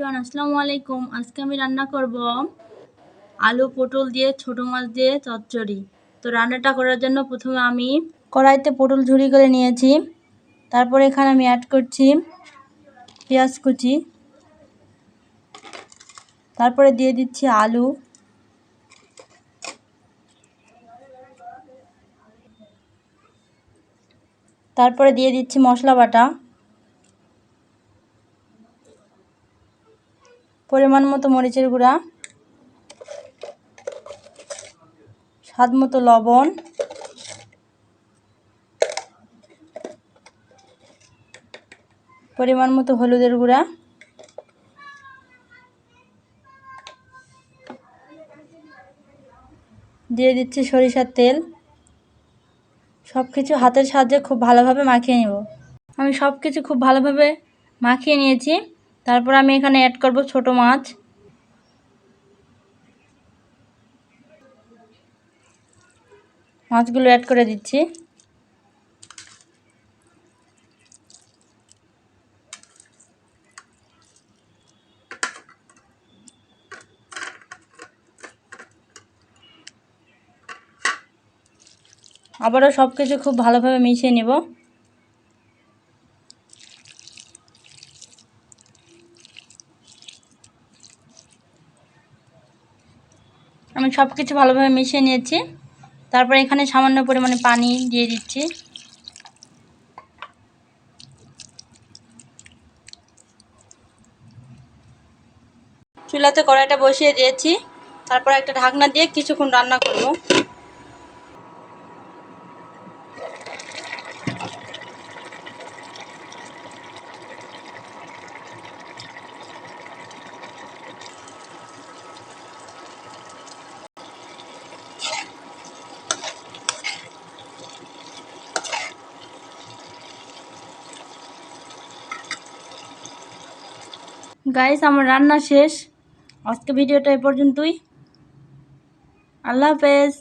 Everyone আসসালামু আলাইকুম। আজকে আমি রান্না করব আলু পটল দিয়ে, ছোট মাছ দিয়ে, চচ্চড়ি। তো রান্নাটা করার জন্য প্রথমে আমি কড়াইতে পটল ঝুরি করে নিয়েছি। তারপরে এখানে আমি অ্যাড করছি পেঁয়াজ কুচি। তারপরে দিয়ে দিচ্ছি আলু। তারপরে দিয়ে দিচ্ছি মশলা বাটা। পরিমাণ মতো মরিচের গুঁড়া, স্বাদ মতো লবণ, পরিমাণ মতো হলুদের গুঁড়া, দিয়ে দিচ্ছি সরিষার তেল। সব কিছু হাতের সাহায্যে খুব ভালোভাবে মাখিয়ে নেব। আমি সব কিছু খুব ভালোভাবে মাখিয়ে নিয়েছি। তারপর আমি এখানে অ্যাড করব ছোট মাছ। মাছগুলো অ্যাড করে দিচ্ছি। আবারও সব কিছু খুব ভালোভাবে মিশিয়ে নেব। আমি সব কিছু ভালোভাবে মিশিয়ে নিয়েছি। তারপর এখানে সামান্য পরিমাণে পানি দিয়ে দিচ্ছি। চুলাতে কড়াইটা বসিয়ে দিয়েছি। তারপর একটা ঢাকনা দিয়ে কিছুক্ষণ রান্না করব। গাইস আমার রান্না শেষ। আজকে ভিডিওটা এ পর্যন্তই। আল্লাহ হাফেজ।